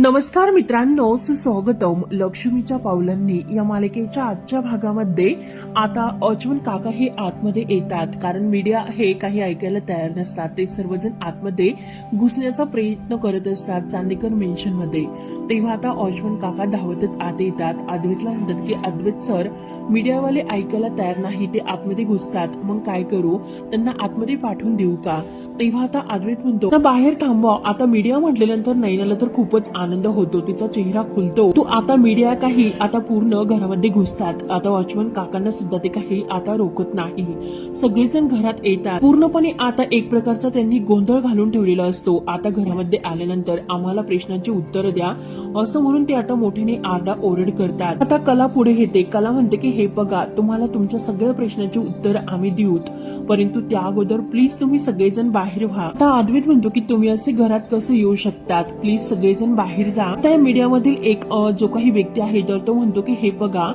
नमस्कार मित्रांनो सुस्वागतम लक्ष्मीच्या पावलांनी या मालिकेच्या आजच्या भागामध्ये आता अच्युत काका हे आतमध्ये येतात. कारण मीडिया हे काही ऐकायला तयार नसतात. ते सर्वजण आतमध्ये घुसण्याचा प्रयत्न करत असतात चांदेकर मेन्शनमध्ये. तेव्हा आता अश्वन काका धावतच आत येतात. अद्वैतला म्हणतात की अद्वैत सर मीडियावाले ऐकायला तयार नाही. ते आतमध्ये घुसतात. मग काय करू? त्यांना आतमध्ये पाठवून देऊ का? तेव्हा आता अद्वैत म्हणतो बाहेर थांबवा. आता मीडिया म्हटल्यानंतर नैनाला तर खूपच आनंद होतो तिचा चेहरा खुलतो. तो आता मीडिया काही आता पूर्ण घरामध्ये घुसतात. आता वॉचमन काकांना सुद्धा ते काही आता रोखत नाही. सगळेजण घरात येतात. पूर्णपणे आता एक प्रकारचा त्यांनी गोंधळ घालून ठेवलेला असतो. आता घरामध्ये आल्यानंतर आम्हाला प्रश्नांची उत्तर द्या. असं म्हणून ते आता मोठ्याने आरडा ओरड करतात. आता कला पुढे येते. कला म्हणते की हे बघा तुम्हाला तुमच्या सगळ्या प्रश्नांची उत्तर आम्ही देऊत. परंतु त्या अगोदर प्लीज तुम्ही सगळेजण बाहेर व्हा. आता अद्वैत म्हणतो की तुम्ही असे घरात कसं येऊ शकतात? प्लीज सगळेजण बाहेर जा. त्या मीडियामधील एक जो काही व्यक्ती आहे तर तो म्हणतो की हे बघा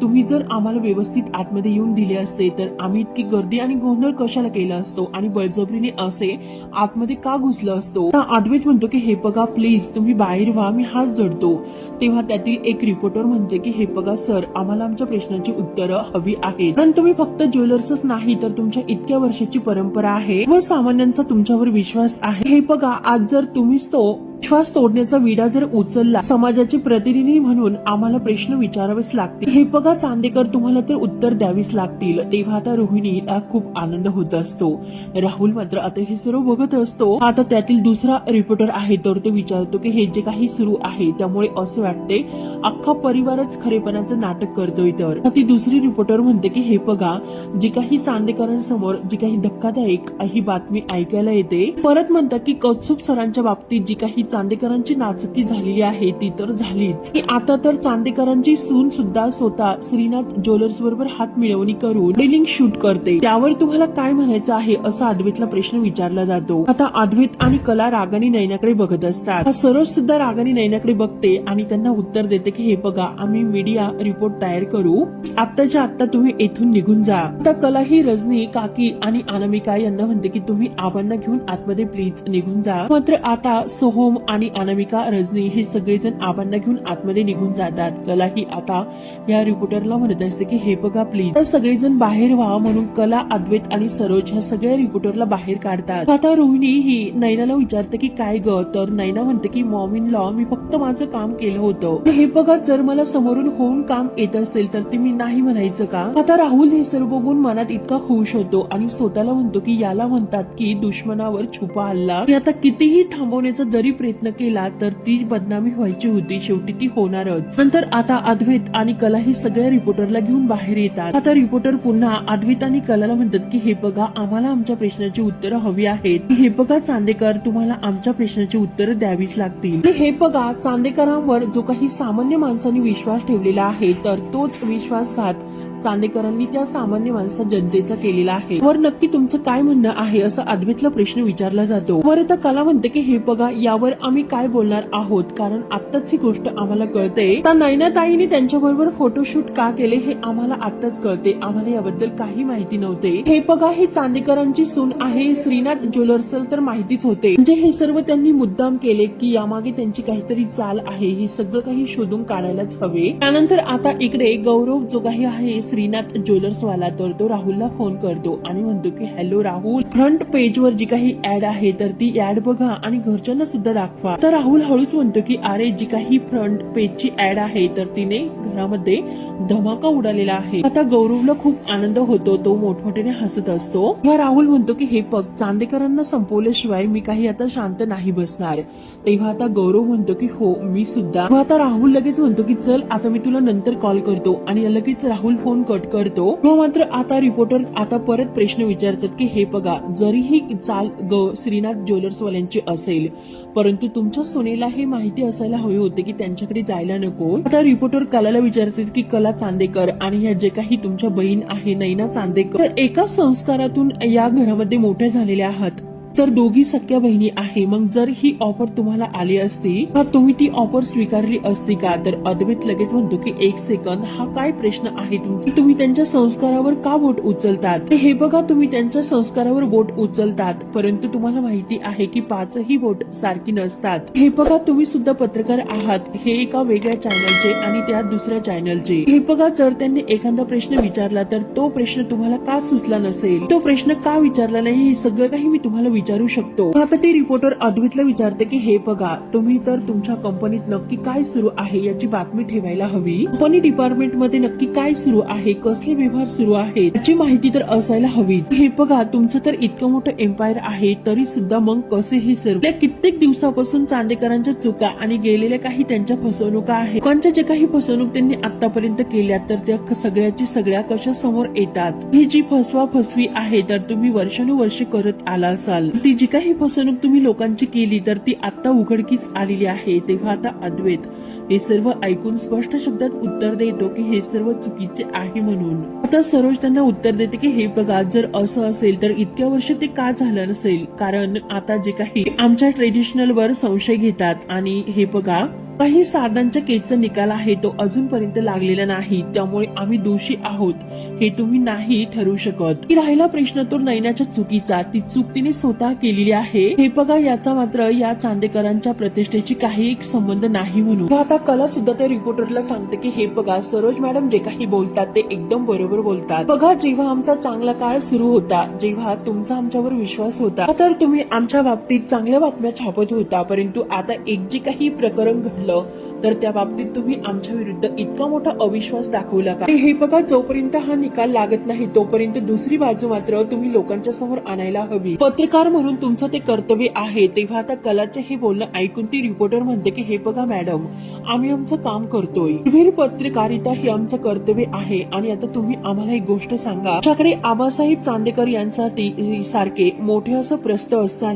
तुम्ही जर आम्हाला व्यवस्थित आतमध्ये येऊन दिले असते तर आम्ही इतकी गर्दी आणि गोंधळ कशाला केला असतो? आणि बळजबरीने असे आतमध्ये का घुसलो असतो? आता अद्वैत म्हणतो की हे बघा प्लीज तुम्ही बाहेर व्हा मी हात जडतो. तेव्हा त्यातील एक रिपोर्टर म्हणते की हे बघा सर आम्हाला आमच्या प्रश्नांची उत्तरं हवी आहेत. कारण तुम्ही फक्त ज्वेलर्सच नाही तर तुमच्या इतक्या वर्षाची परंपरा आहे व सामान्यांचा तुमच्यावर विश्वास आहे. हे बघा आज जर तुम्हीच तो विश्वास तोडण्याचा विडा जर उचलला समाजाचे प्रतिनिधी म्हणून आम्हाला प्रश्न विचारावेच लागतील. हे बघा चांदेकर तुम्हाला तर उत्तर द्यावीच लागतील. तेव्हा आता रोहिणीला खूप आनंद होत असतो. राहुल मात्र आता हे सर्व बघत असतो. आता त्यातील दुसरा रिपोर्टर आहे तर तो विचारतो की हे जे काही सुरू आहे त्यामुळे असं वाटते अख्खा परिवारच खरेपणाचं नाटक करतोय तर. ती दुसरी रिपोर्टर म्हणते की हे बघा जी काही चांदेकरांसमोर जी काही धक्कादायक ही बातमी ऐकायला येते परत म्हणतात की कौत्सुक सरांच्या बाबतीत जी काही चांदेकरांची नाचकी झालेली आहे ती तर झालीच. की आता तर चांदेकरांची सून सुद्धा स्वतः श्रीनाथ ज्वेलर्स बरोबर हात मिळवणी करून डेलिंग शूट करते. त्यावर तुम्हाला काय म्हणायचं आहे असा अद्वैतला प्रश्न विचारला जातो. आता अद्वैत आणि कला रागानी नैनाकडे बघत असतात. सरोज सुद्धा रागानी नैनाकडे बघते आणि त्यांना उत्तर देते की हे बघा आम्ही मीडिया रिपोर्ट तयार करू. आत्ताच्या आत्ता तुम्ही येथून निघून जा. आता कला ही रजनी काकी आणि अनामिका यांना म्हणते की तुम्ही आबांना घेऊन आतमध्ये प्लीज निघून जा. मात्र आता सोहम आणि अनामिका रजनी हे सगळेजण आबांना घेऊन आतमध्ये निघून जातात. कला ही आता या रिपोर्टरला म्हणत असते की हे बघा प्लीज तर सगळेजण बाहेर व्हा म्हणून कला अद्वैत आणि सरोज ह्या सगळ्या रिपोर्टरला बाहेर काढतात. आता रोहिणी ही नैनाला विचारते की काय ग? तर नैना म्हणते की मॉम इन लॉ मी फक्त माझं काम केलं होतं. हे बघा जर मला समोरून होऊन काम येत असेल तर ते मी नाही म्हणायचं का? आता राहुल हे सर्व बघून मनात इतका खुश होतो आणि स्वतःला म्हणतो की याला म्हणतात की दुश्मनावर छुपा हल्ला. मी आता कितीही थांबवण्याचा जरी प्रयत्न केला तर ती बदनामी व्हायची होती. शेवटी ती होणारच. नंतर आता अद्वैत आणि कला ही सगळ्या रिपोर्टरला घेऊन बाहेर येतात. आता रिपोर्टर पुन्हा अद्वित आणि कलाला म्हणतात की हे बघा आम्हाला आमच्या प्रश्नाची उत्तरं हवी आहेत. हे बघा चांदेकर तुम्हाला आमच्या प्रश्नाची उत्तरं द्यावीच लागतील. हे बघा चांदेकरांवर जो काही सामान्य माणसांनी विश्वास ठेवलेला आहे तर तोच विश्वासघात चांदेकरांनी त्या सामान्य माणसा जनतेचा केलेला आहे. वर नक्की तुमचं काय म्हणणं आहे असं अद्वैतला प्रश्न विचारला जातो. वर आता कला म्हणते की हे बघा यावर आम्ही काय बोलणार आहोत? कारण आत्ताच ही गोष्ट आम्हाला कळते. तर बरोबर त्यांच्याबरोबर फोटोशूट का केले हे आम्हाला आताच कळते. आम्हाला याबद्दल काही माहिती नव्हते. हे बघा हे चांदेकरांची सून आहे श्रीनाथ ज्वेलर्स तर माहितीच होते. म्हणजे हे सर्व त्यांनी मुद्दाम केले की यामागे त्यांची काहीतरी चाल आहे हे सगळं काही शोधून काढायलाच हवे. त्यानंतर आता इकडे गौरव जो काही आहे श्रीनाथ ज्वेलर्स वाला तर तो राहुलला फोन करतो आणि म्हणतो की हॅलो राहुल. फ्रंट पेज वर जी काही ऍड आहे तर ती ऍड बघा आणि घरच्यांना सुद्धा दाखवा. तर राहुल हळूच म्हणतो की अरे जी काही फ्रंट पेजची ऍड आहे तर तिने घरामध्ये धमाका उडालेला आहे. आता गौरवला खूप आनंद होतो तो मोठमोठ्याने हसत असतो. तेव्हा राहुल म्हणतो की हे पग चांदेकरांना संपवल्याशिवाय मी काही आता शांत नाही बसणार. तेव्हा आता गौरव म्हणतो की हो मी सुद्धा. आता राहुल लगेच म्हणतो की चल आता मी तुला नंतर कॉल करतो. आणि लगेच राहुल फोन कट करतो. मात्र आता रिपोर्टर आता परत प्रश्न विचारतात की हे बघा जरीही चाल ग श्रीनाथ ज्वेलर्सवाल्यांची असेल परंतु तुमच्या सुनेला हे माहिती असायला हवे होते की त्यांच्याकडे जायला नको. आता रिपोर्टर कलाला विचारतात की कला चांदेकर आणि ह्या जे काही तुमच्या बहीण आहे नैना चांदेकर एका एकाच संस्कारातून या घरामध्ये मोठ्या झालेल्या आहात. तर दोघी सख्या बहिणी आहे. मग जर ही ऑफर तुम्हाला आली असती तर तुम्ही ती ऑफर स्वीकारली असती का? तर अद्वैत लगेच म्हणतो की एक सेकंद हा काय प्रश्न आहे तुमचा? तुम्ही त्यांच्या संस्कारावर का बोट उचलतात? हे बघा तुम्ही त्यांच्या संस्कारावर बोट उचलतात. परंतु तुम्हाला माहिती आहे की पाचही बोट सारखी नसतात. हे बघा तुम्ही सुद्धा पत्रकार आहात. हे एका वेगळ्या चॅनलचे आणि त्या दुसऱ्या चॅनलचे हे बघा जर त्यांनी एखादा प्रश्न विचारला तर तो प्रश्न तुम्हाला का सुचला नसेल? तो प्रश्न का विचारला नाही? हे सगळं काही मी तुम्हाला विचारू शकतो. आता ते रिपोर्टर अद्वितला विचारते की हे बघा तुम्ही तर तुमच्या कंपनीत नक्की काय सुरू आहे याची बातमी ठेवायला हवी? कंपनी डिपार्टमेंटमध्ये नक्की काय सुरू आहे? कसले व्यवहार सुरू आहेत? याची माहिती तर असायला हवी. हे बघा तुमचं तर इतकं मोठं एम्पायर आहे तरी सुद्धा मग कसे हे सर्व? कित्येक दिवसापासून चांदेकरांच्या चुका आणि गेलेल्या काही त्यांच्या फसवणुका आहेत. लोकांच्या जे काही फसवणूक त्यांनी आतापर्यंत केल्या तर त्या सगळ्याची सगळ्या कशा समोर येतात? ही जी फसवा फसवी आहे तर तुम्ही वर्षानुवर्षे करत आला असाल ती जी काही फसवणूक तुम्ही लोकांची केली तर ती आता उघडकीच आलेली आहे. तेव्हा आता अद्वैत हे सर्व ऐकून स्पष्ट शब्दात उत्तर देतो की हे सर्व चुकीचे आहे म्हणून. आता सरोज त्यांना उत्तर देते की हे बघा जर असं असेल तर इतक्या वर्ष ते का झालं नसेल? कारण आता जे काही आमच्या ट्रेडिशनल वर संशय घेतात आणि हे बघा काही साधांच्या केसचा निकाल आहे तो अजूनपर्यंत लागलेला नाही. त्यामुळे आम्ही दोषी आहोत. हे तुम्ही नाही ठरू शकत. राहिला प्रश्न तो नैनाच्या चुकीचा. ती चूक तिने स्वतः केलेली आहे. हे बघा याचा मात्र या चांदेकरांच्या प्रतिष्ठेची काही एक संबंध नाही म्हणून. आता कला सुद्धा त्या रिपोर्टरला सांगते की हे बघा सरोज मॅडम जे काही बोलतात ते एकदम बरोबर बोलतात. बघा जेव्हा आमचा चांगला काळ सुरू होता जेव्हा तुमचा आमच्यावर विश्वास होता तर तुम्ही आमच्या बाबतीत चांगल्या बातम्या छापत होता. परंतु आता एक जे काही प्रकरण घडलं hazlo तर त्या बाबतीत तुम्ही आमच्या विरुद्ध इतका मोठा अविश्वास दाखवला का? हे बघा जोपर्यंत हा निकाल लागत नाही तोपर्यंत दुसरी बाजू मात्र तुम्ही लोकांच्या समोर आणायला हवी. पत्रकार म्हणून तुमचं ते कर्तव्य आहे तेव्हा आता कलाचे हे बोलणं ऐकून ती रिपोर्टर म्हणते की हे बघा मॅडम आम्ही आमचं काम करतोय. निर्भीड पत्रकारिता हे आमचं कर्तव्य आहे आणि आता तुम्ही आम्हाला एक गोष्ट सांगा. आमच्याकडे आबासाहेब चांदेकर यांसाठी सारखे मोठे असं प्रस्त असताना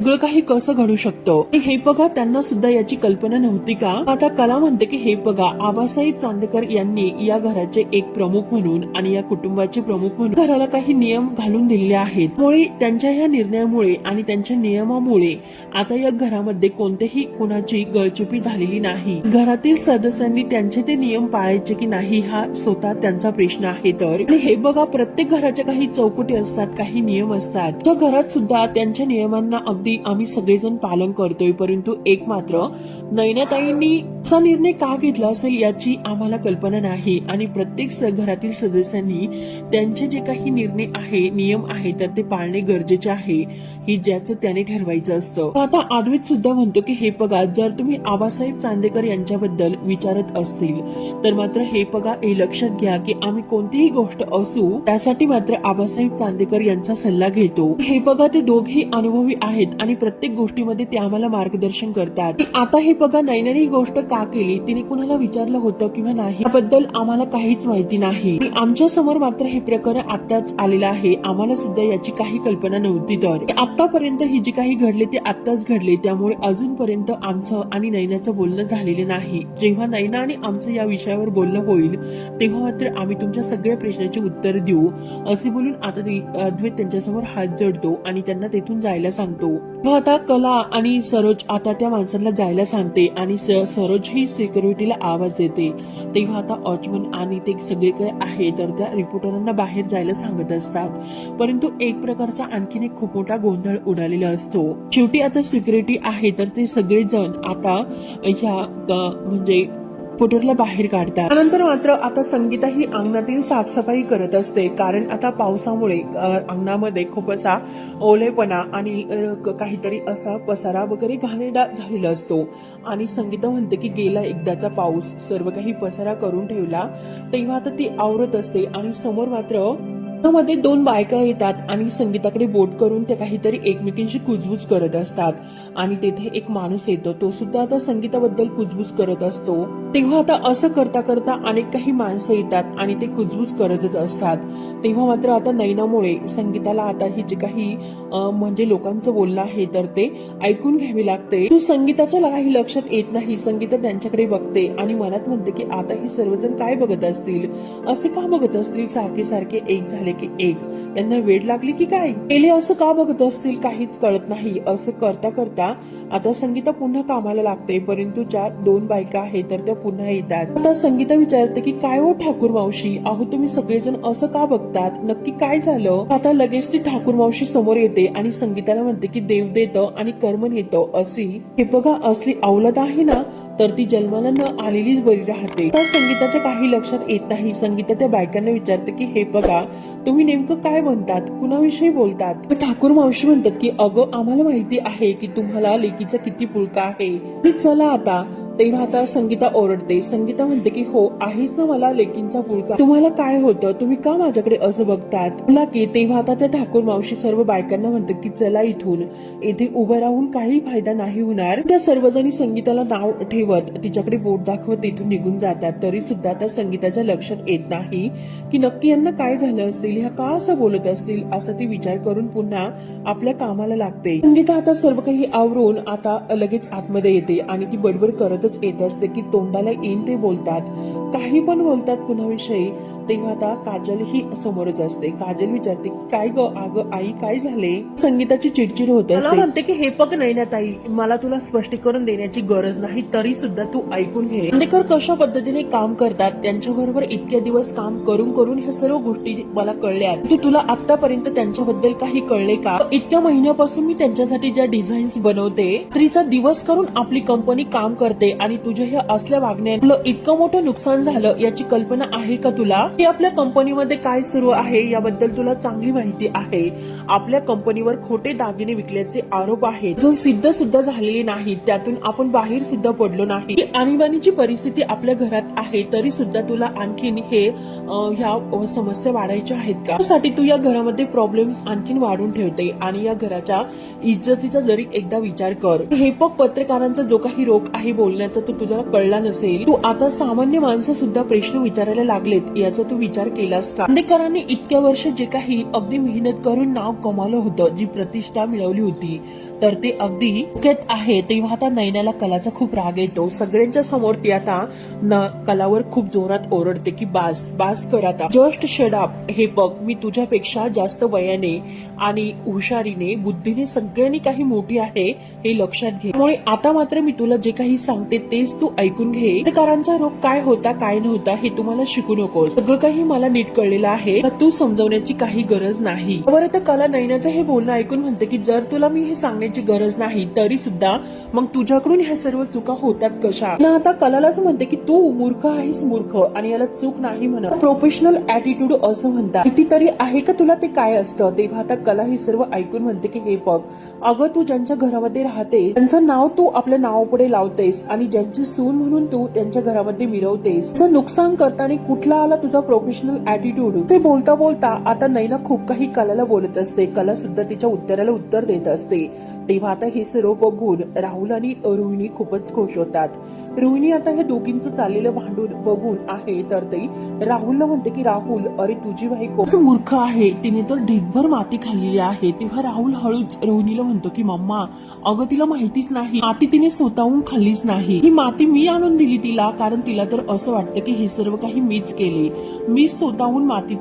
सगळं काही कसं घडू शकतं? हे बघा त्यांना सुद्धा याची कल्पना नव्हती का? आता कला म्हणते की हे बघा आबासाहेब चांदेकर यांनी या घराचे एक प्रमुख म्हणून आणि या कुटुंबाचे प्रमुख म्हणून घराला काही नियम घालून दिलेले आहेत. त्यामुळे त्यांच्या या निर्णयामुळे आणि त्यांच्या नियमामुळे आता या घरामध्ये कोणतेही कोणाची गळचुपी झालेली नाही. घरातील सदस्यांनी त्यांचे ते नियम पाळायचे की नाही हा स्वतः त्यांचा प्रश्न आहे तर. आणि हे बघा प्रत्येक घराच्या काही चौकटी असतात काही नियम असतात. त्या घरात सुद्धा त्यांच्या नियमांना अगदी आम्ही सगळेजण पालन करतोय परंतु एक मात्र नैनाताईंनी असा निर्णय का घेतला असेल याची आम्हाला कल्पना नाही आणि प्रत्येक घरातील सदस्यांनी त्यांचे जे काही निर्णय आहे नियम आहे तर ते पाळणे गरजेचे आहे ही ज्याचं त्याने ठरवायचं असतं. आता आद्वित सुद्धा म्हणतो की हे पगा जर तुम्ही आबासाहेब चांदेकर यांच्याबद्दल विचारत असतील तर मात्र हे पगा हे लक्षात घ्या की आम्ही कोणतीही गोष्ट असू त्यासाठी मात्र आबासाहेब चांदेकर यांचा सल्ला घेतो. हे पगा ते दोघेही अनुभवी आहेत आणि प्रत्येक गोष्टीमध्ये ते आम्हाला मार्गदर्शन करतात. आता हे पगा नैनरी गोष्ट का केली? तिने कुणाला विचारलं होतं किंवा नाही? याबद्दल आम्हाला काहीच माहिती नाही. आणि आमच्यासमोर मात्र हे प्रकरण आताच आलेलं आहे. आम्हाला सुद्धा याची काही कल्पना नव्हती तर. आतापर्यंत ही जी काही घडले ते आताच घडले. त्यामुळे अजूनपर्यंत आमचं आणि नैनाचं बोलणं झालेलं नाही. जेव्हा नैना आणि आमचं या विषयावर बोलणं होईल तेव्हा मात्र आम्ही तुमच्या सगळ्या प्रश्नांचे उत्तर देऊ. असे बोलून आता ते अद्वैत त्यांच्यासमोर हात जोडतो आणि त्यांना तेथून जायला सांगतो. आता कला आणि सरोज आता त्या माणसाला जायला सांगते आणि सरोज ही सिक्युरिटीला आवाज देते. तेव्हा आता वॉचमन आणि ते सगळे काय आहे तर त्या रिपोर्टरांना बाहेर जायला सांगत असतात. परंतु एक प्रकारचा आणखीन एक खूप मोठा गोंधळ उडालेला असतो. शेवटी आता सिक्युरिटी आहे तर ते सगळेजण आता ह्या म्हणजे पुटूरला बाहेर काढतात. त्यानंतर मात्र आता संगीता ही अंगणातील साफसफाई करत असते. कारण आता पावसामुळे अंगणामध्ये खूप असा ओलेपणा आणि काहीतरी असा पसारा वगैरे घाणेरडा झालेला असतो. आणि संगीता म्हणते की गेला एकदाचा पाऊस सर्व काही पसारा करून ठेवला तेव्हा आता ती आवरत असते. आणि समोर मात्र मध्ये दोन बायका येतात आणि संगीताकडे बोट करून त्या काहीतरी एकमेकींशी कुजबूज करत असतात. आणि तेथे एक माणूस येतो. तो सुद्धा आता संगीताबद्दल कुजबूज करत असतो. तेव्हा आता असं करता करता अनेक काही माणसं येतात आणि ते कुजबूज करतच असतात. तेव्हा मात्र आता नैनामुळे संगीताला आता ही जे काही म्हणजे लोकांचं बोलणं आहे तर ते ऐकून घ्यावे लागते. तू संगीताच्या काही लक्षात येत नाही. संगीता त्यांच्याकडे बघते आणि मनात म्हणते की आता हे सर्वजण काय बघत असतील? असे का बघत असतील? सारखे सारखे एक झाले की एक. यांना वेळ लागली की काय? गेले असं का बघत असतील? काहीच कळत नाही. असं करता करता आता संगीता पुन्हा कामाला लागते. परंतु ज्या दोन बायका आहेत तर त्या पुन्हा येतात. आता संगीता विचारते की काय हो ठाकूर मावशी? अहो तुम्ही सगळेजण असं का बघतात? नक्की काय झालं? आता लगेच ती ठाकूर मावशी समोर येते आणि संगीताला म्हणते की देव देतं आणि कर्म नेतं. अशी हे बघा असली औलद आहे ना तर ती जन्माला न आलेलीच बरी राहते. तर संगीताच्या काही लक्षात येत नाही संगीता त्या बायकांना विचारते की हे बघा तुम्ही नेमकं काय म्हणतात? कुणाविषयी बोलतात? ठाकूर मावशी म्हणतात की अगं आम्हाला माहिती आहे की तुम्हाला लेकीचा किती पुळका आहे. चला आता तेव्हा आता संगीता ओरडते. संगीता म्हणते की हो आहेच ना मला लेकींचा पुळका तुम्हाला काय होतं? तुम्ही का माझ्याकडे असं बघतात? बोला की तेव्हा आता त्या ठाकूर मावशी सर्व बायकांना म्हणतात की चला इथून. येथे उभं राहून काही फायदा नाही होणार. त्या सर्वजणी संगीताला नाव ठेवत तिच्याकडे बोट दाखवत इथून निघून जातात. तरी सुद्धा त्या संगीताच्या लक्षात येत नाही की नक्की यांना काय झालं असतील? ह्या का असं बोलत असतील? असं ती विचार करून पुन्हा आपल्या कामाला लागते. संगीता आता सर्व काही आवरून आता लगेच आतमध्ये येते आणि ती बडबड करतच येत असते की तोंडाला येईल ते बोलतात. काही पण बोलतात कुणाविषयी. तेव्हा आता काजल ही समोरच असते. काजल विचारते की काय ग? अगं आई काय झाले? संगीताची चिडचिड होत असते. म्हणते की हे पक नाही ना ताई मला तुला स्पष्टीकरण देण्याची गरज नाही तरी सुद्धा तू ऐकून घे. खांडेकर कशा पद्धतीने काम करतात त्यांच्या बरोबर इतके दिवस काम करून करून ह्या सर्व गोष्टी मला कळल्या तू तुला आतापर्यंत त्यांच्याबद्दल काही कळले का? इतक्या महिन्यापासून मी त्यांच्यासाठी ज्या डिझाईन्स बनवते रात्रीचा दिवस करून आपली कंपनी काम करते आणि तुझ्या ह्या असल्या वागण्यात इतकं मोठं नुकसान झालं याची कल्पना आहे का तुला? की आपल्या कंपनीमध्ये काय सुरू आहे याबद्दल तुला चांगली माहिती आहे. आपल्या कंपनीवर खोटे दागिने विकल्याचे आरोप आहेत. जो सिद्ध सुद्धा झालेले नाही त्यातून आपण बाहेर सुद्धा पडलो नाही. आणीबाणीची परिस्थिती आपल्या घरात आहे तरी सुद्धा तुला आणखीन हे ह्या समस्या वाढायच्या आहेत का? त्यासाठी तू या घरामध्ये प्रॉब्लेम्स आणखीन वाढून ठेवते आणि या घराच्या इज्जतीचा जरी एकदा विचार कर. हे पग पत्रकारांचा जो काही रोग आहे बोलण्याचा तो तुला कळला नसेल. तू आता सामान्य माणसं सुद्धा प्रश्न विचारायला लागलेत याचं तू विचार केलास का? खांडेकरांनी इतक्या वर्ष जे काही अगदी मेहनत करून नाव कमावलं होतं जी प्रतिष्ठा मिळवली होती तर ते अगदी धोक्यात आहे. तेव्हा आता नैनाला कलाचा खूप राग येतो. सगळ्यांच्या समोर ती आता न कलावर खूप जोरात ओरडते की बास बास कर आता. जस्ट शडाप हे बघ मी तुझ्यापेक्षा जास्त वयाने आणि हुशारीने बुद्धीने सगळ्यांनी काही मोठी आहे हे लक्षात घे. त्यामुळे आता मात्र मी तुला जे काही सांगते तेच तू ऐकून घे. कारांचा रोग काय होता काय नव्हता हे तुम्हाला शिकू नको सगळं काही मला नीट कळलेलं आहे तर तू समजवण्याची काही गरज नाही. बरं तर कला नैनाचं हे बोलणं ऐकून म्हणते की जर तुला मी हे सांगण्याची गरज नाही तरी सुद्धा मग तुझ्याकडून ह्या सर्व चुका होतात कशा? ना आता कलालाच म्हणते की तू मूर्ख आहेस मूर्ख आणि याला चूक नाही म्हणत. प्रोफेशनल ऍटिट्यूड असं म्हणतात. कितीतरी आहे का तुला ते काय असतं? तेव्हा आता कला हे सर्व ऐकून म्हणते की हे बघ अगं तू ज्यांच्या घरामध्ये राहते त्यांचं नाव तू आपल्या नावापुढे लावतेस आणि ज्यांची सून म्हणून तू त्यांच्या घरामध्ये मिरवतेस नुकसान करताना कुठला आला तुझा प्रोफेशनल ऍटिट्यूड ते बोलता बोलता आता नैना खूप काही कलाला बोलत असते. कला सुद्धा तिच्या उत्तराला उत्तर देत असते. तेव्हा आता हे सर्व बघून राहुल आणि रोहिणी खूपच खुश होतात. रोहिणी आता हे दोघींचं चाललेलं भांडून बघून आहे तर ते राहुलला म्हणते की राहुल अरे तुझी बायको मूर्ख आहे. तिने तर ढीगभर माती खाल्लेली आहे. तेव्हा राहुल हळूच रोहिणीला म्हणतो की मम्मा अगं तिला माहितीच नाही. माती तिने स्वतःहून खाल्लीच नाही. ही माती मी आणून दिली तिला कारण तिला तर असं वाटतं की हे सर्व काही मीच केले. मी स्वतःहून मातीत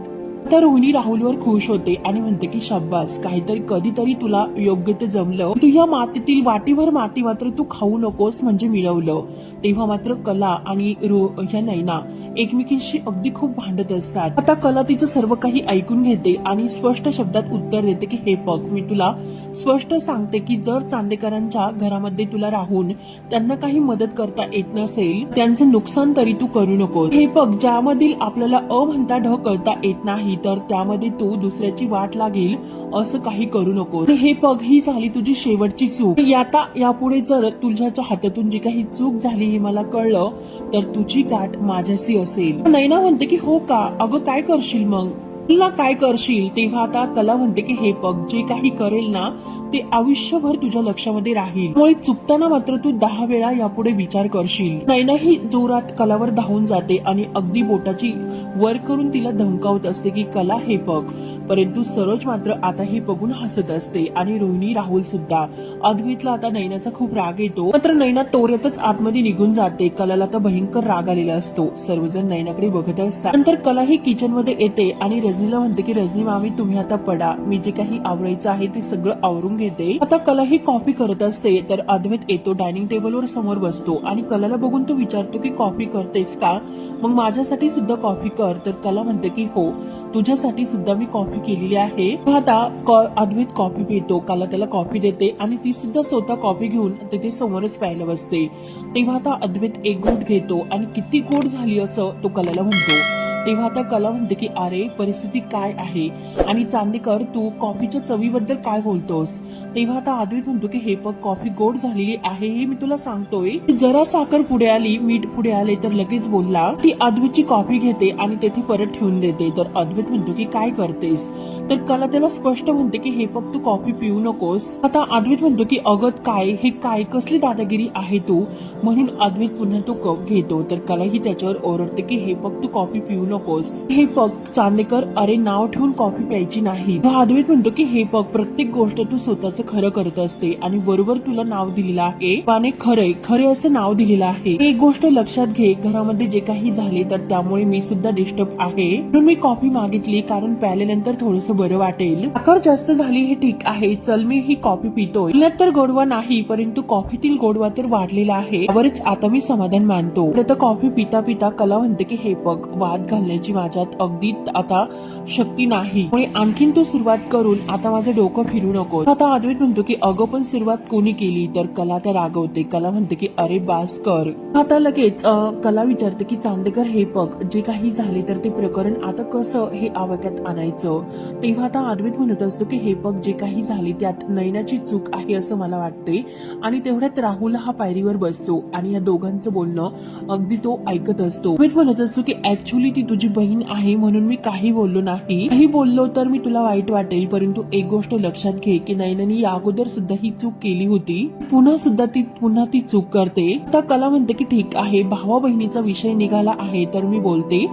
तर रोहिणी राहुलवर खुश होते आणि म्हणते की शब्बास काहीतरी कधीतरी तुला योग्य ते जमलं. तू या मातीतील वाटीभर माती मात्र तू खाऊ नकोस म्हणजे मिळवलं. तेव्हा मात्र कला आणि रो ह्या नैना एकमेकींशी अगदी खूप भांडत असतात. आता कला तिचं सर्व काही ऐकून घेते आणि स्पष्ट शब्दात उत्तर देते की हे बघ मी तुला स्पष्ट सांगते की जर चांदेकरांच्या घरामध्ये तुला राहून त्यांना काही मदत करता येत नसेल त्यांचं नुकसान तरी तू करू नको हे बघ ज्यामधील आपल्याला अ म्हणता ढ कळता येत नाही तर त्यामध्ये तो दुसऱ्याची वाट लागेल असं काही करू नको. हे बघ ही झाली तुझी शेवटची चूक. आता यापुढे जर तुझ्याच्या हातातून जी काही चूक झाली हे मला कळलं तर तुझी गाठ माझ्याशी असेल. नैना म्हणते की हो का? अगं काय करशील मग? तुला काय करशील? तेव्हा आता कला म्हणते की हे बघ जे काही करेल ना ते आयुष्यभर तुझ्या लक्षामध्ये राहील. त्यामुळे चुकताना मात्र तू दहा वेळा यापुढे विचार करशील. नैना ही जोरात कलावर धावून जाते आणि अगदी बोटाची वर करून तिला धमकावत असते की कला हे बघ परंतु सरोज मात्र आता हे बघून हसत असते आणि रोहिणी राहुल सुद्धा. अद्वितला आता नैनाचा खूप राग येतो. मात्र नैना तोऱ्यातच आतमध्ये निघून जाते. कलाला तर भयंकर राग आलेला असतो. सर्वजण नैनाकडे बघत असतात. नंतर कला ही किचनमध्ये येते आणि रजनीला म्हणते की रजनी मामी तुम्ही आता पडा. मी जे काही आवरायचं आहे ते सगळं आवरून घेते. आता कला ही कॉपी करत असते. तर अद्वैत येतो डायनिंग टेबलवर समोर बसतो आणि कलाला बघून तो विचारतो की कॉपी करतेस का? मग माझ्यासाठी सुद्धा कॉफी कर. तर कला म्हणते की हो. तुझ्यासाठी सुद्धा मी कॉफी केलेली आहे. आता क- अद्वैत कॉफी पितो काला त्याला कॉफी देते आणि ती सुद्धा स्वतः कॉफी घेऊन तिथे समोरच प्यायला बसते. तेव्हा आता अद्वैत एक घोट घेतो आणि किती गोड झाली असं तो कलाला म्हणतो. तेव्हा आता कला म्हणते की अरे परिस्थिती काय आहे? आणि चांदेकर तू कॉफीच्या चवीबद्दल काय बोलतोस? तेव्हा आता अद्वैत म्हणतो की हे बघ कॉफी गोड झालेली आहे हे मी तुला सांगतोय. जरा साखर पुढे आली मीठ पुढे आले तर लगेच बोलला ती अद्वैतची कॉफी घेते आणि तेथे परत ठेवून देते. तर अद्वैत म्हणतो की काय करतेस? तर कला त्याला स्पष्ट म्हणते की हे बघ तू कॉफी पिऊ नकोस. आता अद्वैत म्हणतो की अगत काय? हे काय? कसली दादागिरी आहे तू? म्हणून अद्वैत पुन्हा तो कप घेतो. तर कला ही त्याच्यावर ओरडते की हे बघ तू कॉफी पिऊ नकोस. हे बघ चांदेकर अरे नाव ठेवून कॉफी प्यायची नाही. तेव्हा म्हणतो की हे बघ प्रत्येक गोष्ट तू स्वतःच खरं करत असते आणि बरोबर तुला नाव दिलेलं आहे. पाने खरे खरे असं नाव दिलेलं आहे. एक गोष्ट लक्षात घे. घरामध्ये जे काही झाले तर त्यामुळे मी सुद्धा डिस्टर्ब आहे. म्हणून मी कॉफी मागितली कारण प्यायल्यानंतर थोडस बरं वाटेल. साखर जास्त झाली हे ठीक आहे. चल मी ही कॉफी पितोय. तर गोडवा नाही परंतु कॉफीतील गोडवा तर वाढलेला आहे. त्यावरच आता मी समाधान मानतो. तर कॉफी पिता पिता कला म्हणते की हे बघ वाद घालण्याची माझ्यात अगदी आता शक्ती नाही. आणखीन तू सुरुवात करून आता माझं डोकं फिरू नको आता अद्वैत म्हणतो की अगं पण सुरुवात कोणी केली तर कला त्या रागवते. कला म्हणते की अरे बास कर. आता लगेच कला विचारते की चांदेकर हे बघ जे काही झाले तर ते प्रकरण आता कसं हे आवाक्यात आणायचं? तेव्हा आता अद्वैत म्हणत असतो की हे बघ जे काही झाले त्यात नयनाची चूक आहे असं मला वाटते. आणि तेवढ्यात राहुल हा पायरीवर बसतो आणि या दोघांचं बोलणं अगदी तो ऐकत असतो. अद्वैत म्हणत असतो की ऍक्च्युली ती तुझी बहीण आहे म्हणून मी काही बोललो नाही. काही बोललो तर मी तुला वाईट वाटेल परंतु एक गोष्ट लक्षात घे की नयनाने या अगोदर सुद्धा ही चूक केली होती. पुन्हा सुद्धा ती पुन्हा ती चूक करते. आता कला म्हणते की ठीक आहे भावा बहिणीचा विषय निघाला आहे तर मी बोलते.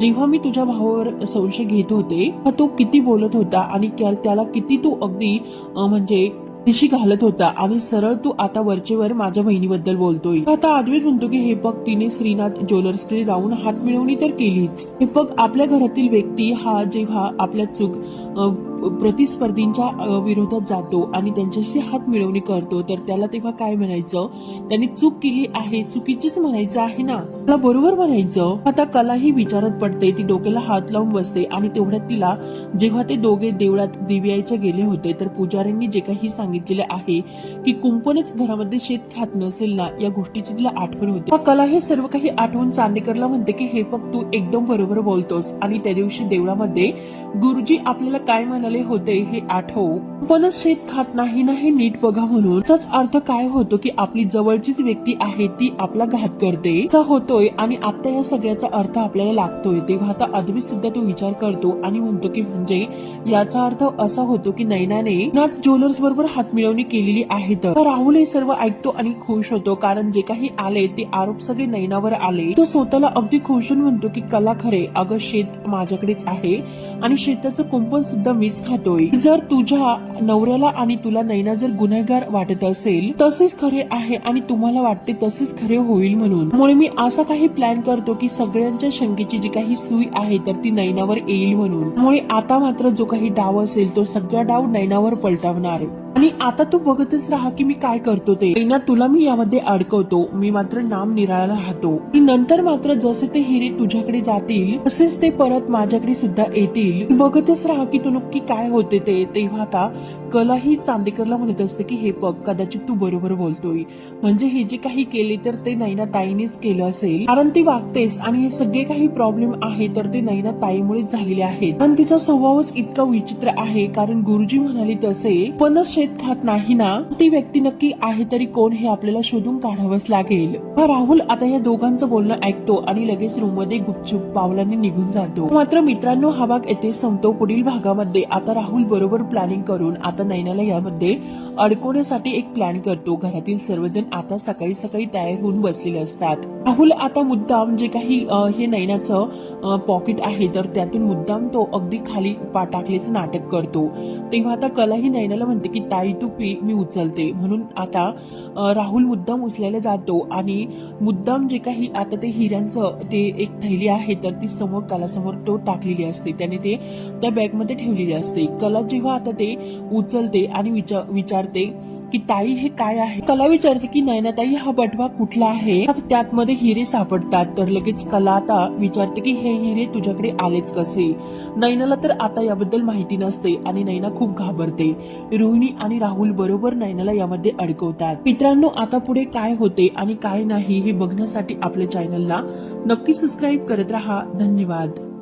जेव्हा मी तुझ्या भावावर संशय घेत होते तो किती बोलत होता आणि त्याला किती तू अगदी म्हणजे दिशी घालत होता आणि सरळ तू आता वरचेवर माझ्या बहिणीबद्दल बोलतोय. आता अद्वैत म्हणतो की हे बघ तिने श्रीनाथ ज्वेलर्सकडे जाऊन हात मिळवणी तर केलीच. हे बघ आपल्या घरातील व्यक्ती हा जेव्हा आपल्या चूक प्रतिस्पर्धींच्या विरोधात जातो आणि त्यांच्याशी हात मिळवणी करतो तर त्याला तेव्हा काय म्हणायचं? त्यांनी चूक केली आहे चुकीचीच म्हणायचं आहे ना? त्याला बरोबर म्हणायचं आता कला ही विचारत पडते ती डोक्याला हात लावून बसते आणि तेवढ्यात तिला जेव्हा ते दोघे देवळात दिव्यायच्या गेले होते तर पुजाऱ्यांनी जे काही सांगितलेले आहे की कुंपणच घरामध्ये शेत खात नसेल ना या गोष्टीची तिला आठवण होते. कला हे सर्व काही आठवून चांदेकरला म्हणते की हे बघ तू एकदम बरोबर बोलतोस. आणि त्या दिवशी देवळामध्ये गुरुजी आपल्याला काय म्हणाले? होते हे आठव कुंपणच शेत खात नाही ना हे नीट बघा म्हणून. अर्थ काय होतो की आपली जवळचीच व्यक्ती आहे ती आपला घात करते. होतोय आणि आता या सगळ्याचा अर्थ आपल्याला लागतोय. तेव्हा आता अद्वैत सुद्धा तो विचार करतो आणि म्हणतो की म्हणजे याचा अर्थ असा होतो की नैनाने नाथ ज्वेलर्स बरोबर हात मिळवणी केलेली आहे तर. राहुल हे सर्व ऐकतो आणि खुश होतो कारण जे काही आले ते आरोप सगळे नैनावर आले. तो स्वतःला अगदी खुश होऊन म्हणतो की कला खरे अगं शेत माझ्याकडेच आहे आणि शेताचं कुंपण सुद्धा मीच खातोय. जर तुझ्या नवऱ्याला आणि तुला नैना जर गुन्हेगार वाटत असेल तसेच खरे आहे आणि तुम्हाला वाटते तसेच खरे होईल म्हणून. त्यामुळे मी असा काही प्लॅन करतो की सगळ्यांच्या शंकेची जी काही सुई आहे तर ती नैनावर येईल म्हणून. त्यामुळे आता मात्र जो काही डाव असेल तो सगळा डाव नैनावर पलटवणार आणि आता तू बघतच राहा की मी काय करतो ते. रीना तुला मी यामध्ये अडकवतो. मी मात्र नाम निराळा राहतो. नंतर मात्र जसे ते हिरे तुझ्याकडे जातील तसेच ते परत माझ्याकडे सुद्धा येतील. बघतच राहा की तू नक्की काय होते ते. तेव्हा आता कला ही चांदेकरला म्हणत असते की हे बघ कदाचित तू बरोबर बोलतोय. म्हणजे हे जे काही केले तर ते नैना ताईनेच केलं असेल. कारण ती वागतेस आणि हे सगळे काही प्रॉब्लेम आहे तर ते नैना ताईमुळेच झालेले आहेत. पण तिचा स्वभावच इतका विचित्र आहे. कारण गुरुजी म्हणाले तसे पण शेत खात नाही ना? ती व्यक्ती नक्की आहे तरी कोण हे आपल्याला शोधून काढावंच लागेल. राहुल आता या दोघांचं बोलणं ऐकतो आणि लगेच रूममध्ये गुपचूप पावलांनी निघून जातो. मात्र मित्रांनो हा भाग येथे संपतो. पुढील भागामध्ये आता राहुल बरोबर प्लॅनिंग करून आता नैनाला यामध्ये अडकवण्यासाठी एक प्लॅन करतो. घरातील सर्वजण आता सकाळी सकाळी तयार होऊन बसलेले असतात. राहुल आता मुद्दाम जे काही हे नैनाचं पॉकेट आहे तर त्यातून मुद्दाम तो अगदी खाली पा टाकल्याचं नाटक करतो. तेव्हा आता कला ही नैनाला म्हणते की ताई टुपी मी उचलते. म्हणून आता राहुल मुद्दाम उचलायला जातो आणि मुद्दाम जे काही आता ते हिऱ्यांचं ते एक थैली आहे तर ती समोर कलासमोर तो टाकलेली असते. त्याने ते त्या बॅगमध्ये ठेवलेली असते. कला जेव्हा आता ते उचलते आणि विचार विचारते की ताई हे काय आहे? कला विचारते की नयनाताई हा बटवा कुठला आहे? त्यात मध्ये हिरे सापडतात. तर लगेच कला आता विचारते की हे हिरे तुझ्याकडे आलेच कसे? नैनाला तर आता याबद्दल माहिती नसते आणि नैना खूप घाबरते. रोहिणी आणि राहुल बरोबर नैनाला यामध्ये अडकवतात. मित्रांनो आता पुढे काय होते आणि काय नाही हे बघण्यासाठी आपल्या चॅनलला नक्की सबस्क्राईब करत राहा. धन्यवाद.